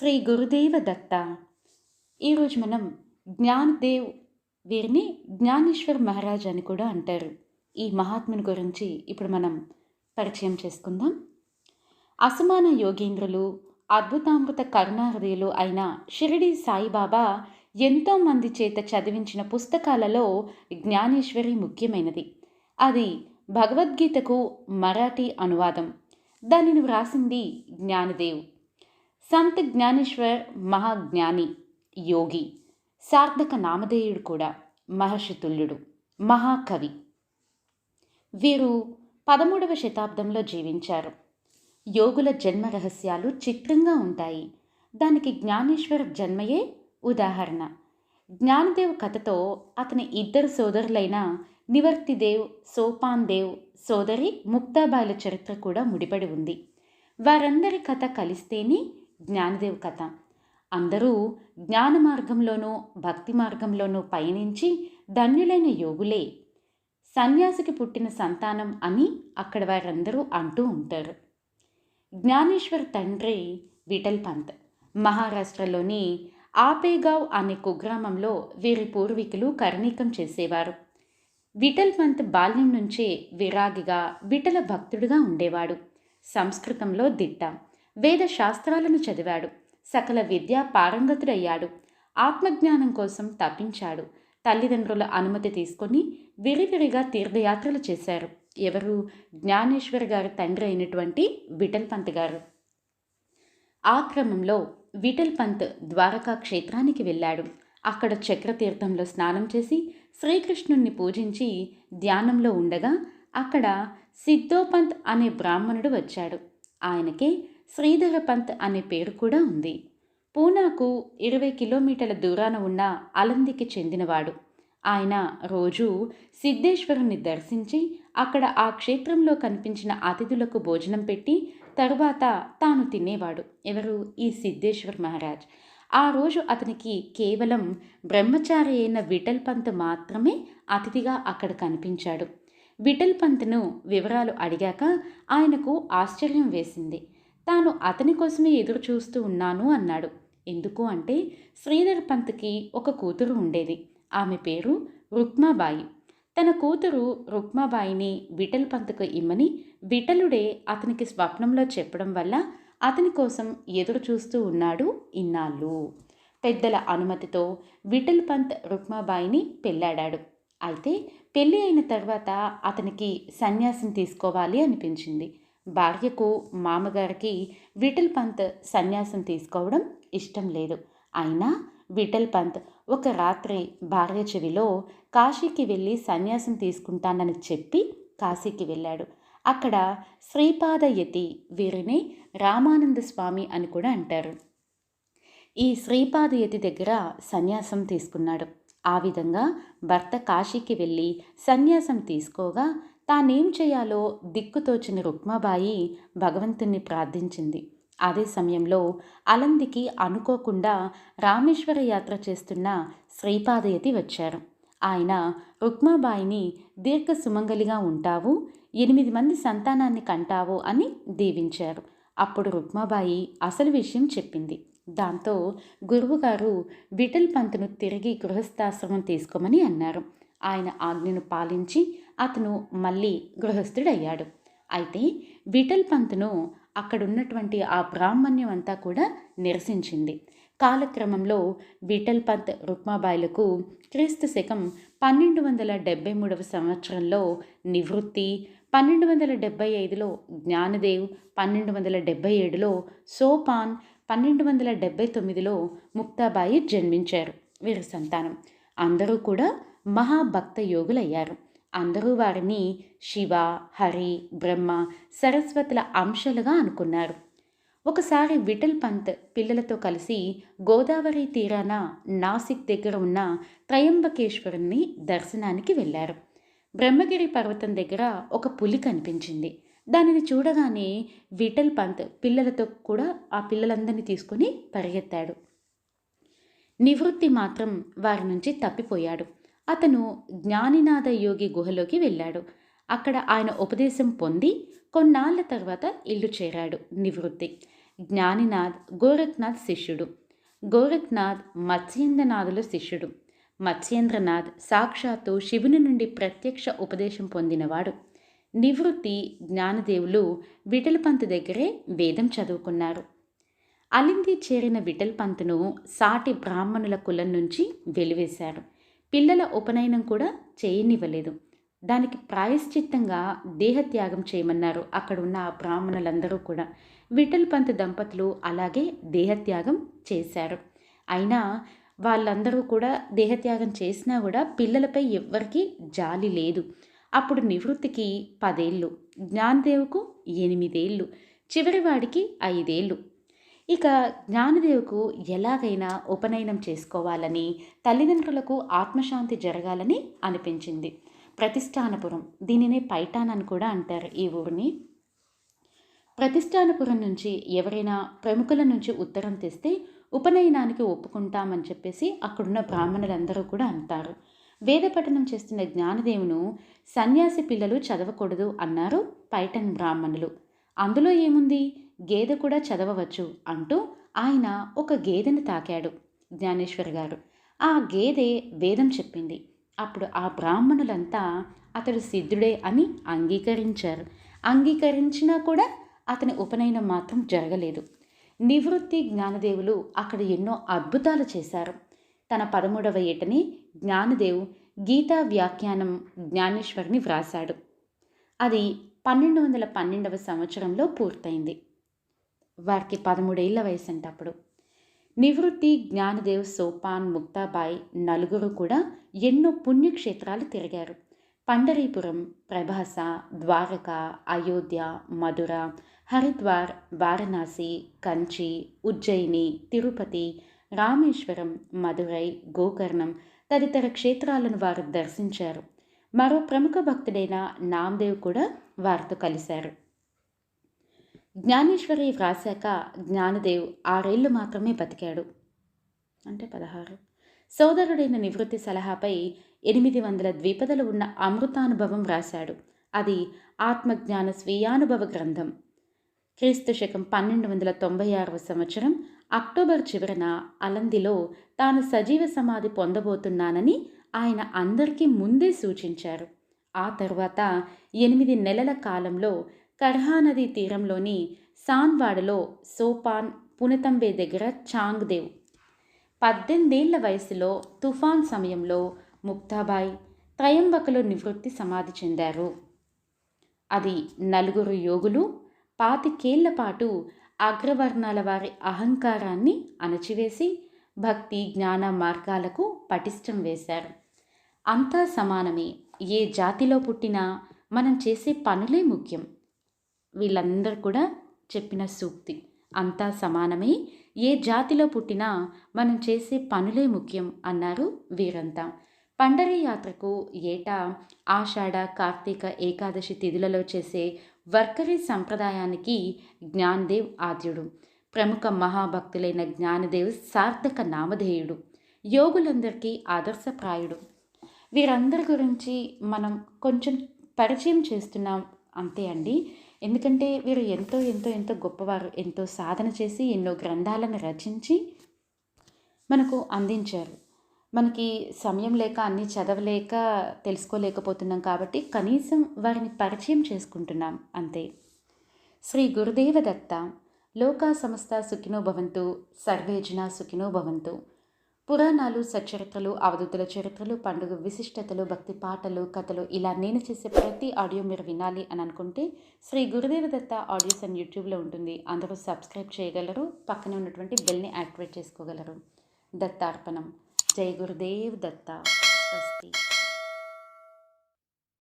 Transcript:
శ్రీ గురుదేవ దత్త. ఈరోజు మనం జ్ఞానదేవ్ వీరిని జ్ఞానేశ్వర్ మహారాజ్ అని కూడా అంటారు. ఈ మహాత్ముని గురించి ఇప్పుడు మనం పరిచయం చేసుకుందాం. అసమాన యోగేంద్రులు అద్భుతామృత కరుణాహృదయులు అయిన షిరిడి సాయిబాబా ఎంతోమంది చేత చదివించిన పుస్తకాలలో జ్ఞానేశ్వరి ముఖ్యమైనది. అది భగవద్గీతకు మరాఠీ అనువాదం. దానిని వ్రాసింది జ్ఞానదేవ్. సంత్ జ్ఞానేశ్వర్ మహాజ్ఞాని యోగి సార్థక నామధేయుడు కూడా మహర్షి తుల్యుడు మహాకవి. వీరు పదమూడవ శతాబ్దంలో జీవించారు. యోగుల జన్మ రహస్యాలు చిత్రంగా ఉంటాయి. దానికి జ్ఞానేశ్వర్ జన్మయే ఉదాహరణ. జ్ఞానదేవ్ కథతో అతని ఇద్దరు సోదరులైన నివర్తిదేవ్ సోపాన్ దేవ్ సోదరి ముక్తాబాయిల చరిత్ర కూడా ముడిపడి ఉంది. వారందరి కథ కలిస్తేనే జ్ఞానదేవ్ కథ. అందరూ జ్ఞాన మార్గంలోనూ భక్తి మార్గంలోనూ పయనించి ధన్యులైన యోగులే. సన్యాసికి పుట్టిన సంతానం అని అక్కడ వారందరూ అంటూ ఉంటారు. జ్ఞానేశ్వర్ తండ్రి విఠల్ పంత్ మహారాష్ట్రలోని ఆపేగావ్ అనే కుగ్రామంలో వీరి పూర్వీకులు కర్ణీకం చేసేవారు. విఠల్ పంత్ బాల్యం నుంచే విరాగిగా విఠల భక్తుడిగా ఉండేవాడు. సంస్కృతంలో దిట్ట. వేద శాస్త్రాలను చదివాడు. సకల విద్యా పారంగతుడయ్యాడు. ఆత్మజ్ఞానం కోసం తప్పించాడు తల్లిదండ్రుల అనుమతి తీసుకొని విరివిరిగా తీర్థయాత్రలు చేశారు. ఎవరు? జ్ఞానేశ్వర్ గారి తండ్రి అయినటువంటి విఠల్ పంత్ గారు. ఆ క్రమంలో విఠల్ పంత్ ద్వారకా క్షేత్రానికి వెళ్ళాడు. అక్కడ చక్రతీర్థంలో స్నానం చేసి శ్రీకృష్ణుణ్ణి పూజించి ధ్యానంలో ఉండగా అక్కడ సిద్ధోపంత్ అనే బ్రాహ్మణుడు వచ్చాడు. ఆయనకే శ్రీధర పంత్ అనే పేరు కూడా ఉంది. పూనాకు ఇరవై కిలోమీటర్ల దూరాన ఉన్న అలందికి చెందినవాడు. ఆయన రోజు సిద్ధేశ్వరుని దర్శించి అక్కడ ఆ క్షేత్రంలో కనిపించిన అతిథులకు భోజనం పెట్టి తరువాత తాను తినేవాడు. ఎవరు? ఈ సిద్ధేశ్వర్ మహారాజ్. ఆ రోజు అతనికి కేవలం బ్రహ్మచారి అయిన విఠల్ పంత్ మాత్రమే అతిథిగా అక్కడ కనిపించాడు. విఠల్ పంత్ను వివరాలు అడిగాక ఆయనకు ఆశ్చర్యం వేసింది. తాను అతని కోసమే ఎదురు చూస్తూ ఉన్నాను అన్నాడు. ఎందుకు అంటే శ్రీధర్ పంత్కి ఒక కూతురు ఉండేది. ఆమె పేరు రుక్మాబాయి. తన కూతురు రుక్మాబాయిని విఠల్ పంత్కు ఇమ్మని విఠలుడే అతనికి స్వప్నంలో చెప్పడం వల్ల అతని కోసం ఎదురు చూస్తూ ఉన్నాడు ఇన్నాళ్ళు. పెద్దల అనుమతితో విఠల్ పంత్ రుక్మాబాయిని పెళ్ళాడాడు అయితే పెళ్ళి అయిన తర్వాత అతనికి సన్యాసం తీసుకోవాలి అనిపించింది. భార్యకు మామగారికి విఠల్ పంత్ సన్యాసం తీసుకోవడం ఇష్టం లేదు. అయినా విఠల్ పంత్ ఒక రాత్రి భార్య చెవిలో కాశీకి వెళ్ళి సన్యాసం తీసుకుంటానని చెప్పి కాశీకి వెళ్ళాడు. అక్కడ శ్రీపాదయతి వీరిని రామానంద స్వామి అని కూడా అంటారు. ఈ శ్రీపాదయతి దగ్గర సన్యాసం తీసుకున్నాడు. ఆ విధంగా భర్త కాశీకి వెళ్ళి సన్యాసం తీసుకోగా తానేం చేయాలో దిక్కుతోచిన రుక్మాబాయి భగవంతుణ్ణి ప్రార్థించింది. అదే సమయంలో అలందికి అనుకోకుండా రామేశ్వర యాత్ర చేస్తున్న శ్రీపాదయతి వచ్చారు. ఆయన రుక్మాబాయిని దీర్ఘ సుమంగలిగా ఉంటావు ఎనిమిది మంది సంతానాన్ని కంటావు అని దీవించారు. అప్పుడు రుక్మాబాయి అసలు విషయం చెప్పింది. దాంతో గురువుగారు విఠల్ పంతును తిరిగి గృహస్థాశ్రమం తీసుకోమని అన్నారు. ఆయన ఆజ్ఞను పాలించి అతను మళ్ళీ గృహస్థుడయ్యాడు. అయితే విఠల్ పంత్ను అక్కడున్నటువంటి ఆ బ్రాహ్మణ్యం అంతా కూడా నిరసించింది. కాలక్రమంలో విఠల్ పంత్ రుక్మాబాయిలకు క్రీస్తు శకం పన్నెండు వందల డెబ్బై మూడవ సంవత్సరంలో నివృత్తి పన్నెండు వందల డెబ్బై ఐదులో జ్ఞానదేవ్ పన్నెండు వందల డెబ్బై ఏడులో సోపాన్ పన్నెండు వందల డెబ్బై తొమ్మిదిలో ముక్తాబాయి జన్మించారు వీరి సంతానం. అందరూ కూడా మహాభక్త యోగులయ్యారు. అందరూ వారిని శివ హరి బ్రహ్మ సరస్వతుల అంశాలుగా అనుకున్నారు. ఒకసారి విఠల్ పంత్ పిల్లలతో కలిసి గోదావరి తీరాన నాసిక్ దగ్గర ఉన్న త్రయంబకేశ్వరుని దర్శనానికి వెళ్ళారు. బ్రహ్మగిరి పర్వతం దగ్గర ఒక పులి కనిపించింది. దానిని చూడగానే విఠల్ పంత్ పిల్లలతో కూడా ఆ పిల్లలందరినీ తీసుకుని పరిగెత్తాడు. నివృత్తి మాత్రం వారి నుంచి తప్పిపోయాడు. అతను జ్ఞానినాథ యోగి గుహలోకి వెళ్ళాడు. అక్కడ ఆయన ఉపదేశం పొంది కొన్నాళ్ళ తర్వాత ఇల్లు చేరాడు. నివృత్తి. జ్ఞానినాథ్ గోరఖ్నాథ్ శిష్యుడు. గోరఖ్నాథ్ మత్స్యేంద్రనాథుల శిష్యుడు. మత్స్యేంద్రనాథ్ సాక్షాత్తు శివుని నుండి ప్రత్యక్ష ఉపదేశం పొందినవాడు. నివృత్తి జ్ఞానదేవులు విఠలపంత్ దగ్గరే వేదం చదువుకున్నారు. అలింది చేరిన విఠల్పంత్ను సాటి బ్రాహ్మణుల కులం నుంచి వెలివేశారు పిల్లల ఉపనయనం కూడా చేయనివ్వలేదు. దానికి ప్రాయశ్చిత్తంగా దేహత్యాగం చేయమన్నారు అక్కడ ఉన్న ఆ బ్రాహ్మణులందరూ కూడా. విఠల్ పంత్ దంపతులు అలాగే దేహత్యాగం చేశారు. అయినా వాళ్ళందరూ కూడా దేహత్యాగం చేసినా కూడా పిల్లలపై ఎవ్వరికీ జాలి లేదు. అప్పుడు నివృత్తికి పదేళ్ళు జ్ఞాన్దేవ్కు ఎనిమిదేళ్ళు చివరివాడికి ఐదేళ్ళు ఇక జ్ఞానదేవుకు ఎలాగైనా ఉపనయనం చేసుకోవాలని తల్లిదండ్రులకు ఆత్మశాంతి జరగాలని అనిపించింది. ప్రతిష్టానపురం దీనినే పైటాన్ అని కూడా అంటారు ఈ ఊరిని. ప్రతిష్టానపురం నుంచి ఎవరైనా ప్రముఖుల నుంచి ఉత్తరం తెస్తే ఉపనయనానికి ఒప్పుకుంటామని చెప్పేసి అక్కడున్న బ్రాహ్మణులందరూ కూడా అంటారు. వేదపఠనం చేస్తున్న జ్ఞానదేవును సన్యాసి పిల్లలు చదవకూడదు అన్నారు పైటన్ బ్రాహ్మణులు. అందులో ఏముంది? గేదె కూడా చదవవచ్చు అంటూ ఆయన ఒక గేదెను తాకాడు జ్ఞానేశ్వర్ గారు. ఆ గేదె వేదం చెప్పింది. అప్పుడు ఆ బ్రాహ్మణులంతా అతడు సిద్ధుడే అని అంగీకరించారు. అంగీకరించినా కూడా అతని ఉపనయనం మాత్రం జరగలేదు. నివృత్తి జ్ఞానదేవులు అక్కడ ఎన్నో అద్భుతాలు చేశారు. తన పదమూడవ ఏటని జ్ఞానదేవ్ గీతా వ్యాఖ్యానం జ్ఞానేశ్వరిని వ్రాశాడు. అది పన్నెండు వందల పన్నెండవ సంవత్సరంలో పూర్తయింది. వారికి పదమూడేళ్ళ వయసు అప్పుడు నివృత్తి జ్ఞానదేవ్ సోపాన్ ముక్తాబాయ్ నలుగురు కూడా ఎన్నో పుణ్యక్షేత్రాలు తిరిగారు. పండరీపురం ప్రభాస ద్వారక అయోధ్య మధుర హరిద్వార్ వారణాసి కంచి ఉజ్జయిని తిరుపతి రామేశ్వరం మధురై గోకర్ణం తదితర క్షేత్రాలను వారు దర్శించారు. మరో ప్రముఖ భక్తుడైన నామదేవ్ కూడా వారితో కలిశారు. జ్ఞానేశ్వరి వ్రాసాక జ్ఞానదేవ్ ఆరేళ్ళు మాత్రమే బతికాడు. అంటే పదహారు. సోదరుడైన నివృత్తి సలహాపై ఎనిమిది వందల ద్విపదలు ఉన్న అమృతానుభవం రాశాడు అది ఆత్మజ్ఞాన స్వీయానుభవ గ్రంథం. క్రీస్తు శకం పన్నెండు వందల తొంభై ఆరవ సంవత్సరం అక్టోబర్ చివరన అలందిలో తాను సజీవ సమాధి పొందబోతున్నానని ఆయన అందరికీ ముందే సూచించారు. ఆ తర్వాత ఎనిమిది నెలల కాలంలో కర్హానది తీరంలోని సాన్వాడలో సోపాన్ పునతంబే దగ్గర చాంగ్దేవ్. పద్దెనిమిదేళ్ళ వయసులో తుఫాన్ సమయంలో ముక్తాబాయ్ త్రయంబకలో నివృత్తి సమాధి చెందారు. అది నలుగురు యోగులు పాతికేళ్ళ పాటు అగ్రవర్ణాల వారి అహంకారాన్ని అణచివేసి భక్తి జ్ఞాన మార్గాలకు పటిష్టం వేశారు. అంతా సమానమే. ఏ జాతిలో పుట్టినా మనం చేసే పనులే ముఖ్యం. వీళ్ళందరూ కూడా చెప్పిన సూక్తి. అంతా సమానమే. ఏ జాతిలో పుట్టినా మనం చేసే పనులే ముఖ్యం అన్నారు వీరంతా. పండరీ యాత్రకు ఏటా ఆషాఢ కార్తీక ఏకాదశి తిథులలో చేసే వర్కరీ సంప్రదాయానికి జ్ఞానదేవ్ ఆద్యుడు. ప్రముఖ మహాభక్తులైన జ్ఞానదేవ్ సార్థక నామధేయుడు. యోగులందరికీ ఆదర్శప్రాయుడు. వీరందరి గురించి మనం కొంచెం పరిచయం చేస్తున్నాం అంతే అండి. ఎందుకంటే వీరు ఎంతో ఎంతో ఎంతో గొప్పవారు. ఎంతో సాధన చేసి ఎన్నో గ్రంథాలను రచించి మనకు అందించారు. మనకి సమయం లేక అన్నీ చదవలేక తెలుసుకోలేకపోతున్నాం కాబట్టి కనీసం వారిని పరిచయం చేసుకుంటున్నాం. అంతే. శ్రీ గురుదేవ దత్త లోకా సంస్థ సుఖినో భవంతు సర్వేజన సుఖినో భవంతు. పురాణాలు సచరిత్రలు అవధూతుల చరిత్రలు పండుగ విశిష్టతలు భక్తి పాటలు కథలు ఇలా నేను చేసే ప్రతి ఆడియో మీరు వినాలి అని అనుకుంటే శ్రీ గురుదేవ దత్త ఆడియోస్ అని యూట్యూబ్లో ఉంటుంది. అందరూ సబ్స్క్రైబ్ చేయగలరు పక్కనే ఉన్నటువంటి బెల్ని యాక్టివేట్ చేసుకోగలరు. దత్తార్పణం. జై గురుదేవ్ దత్త.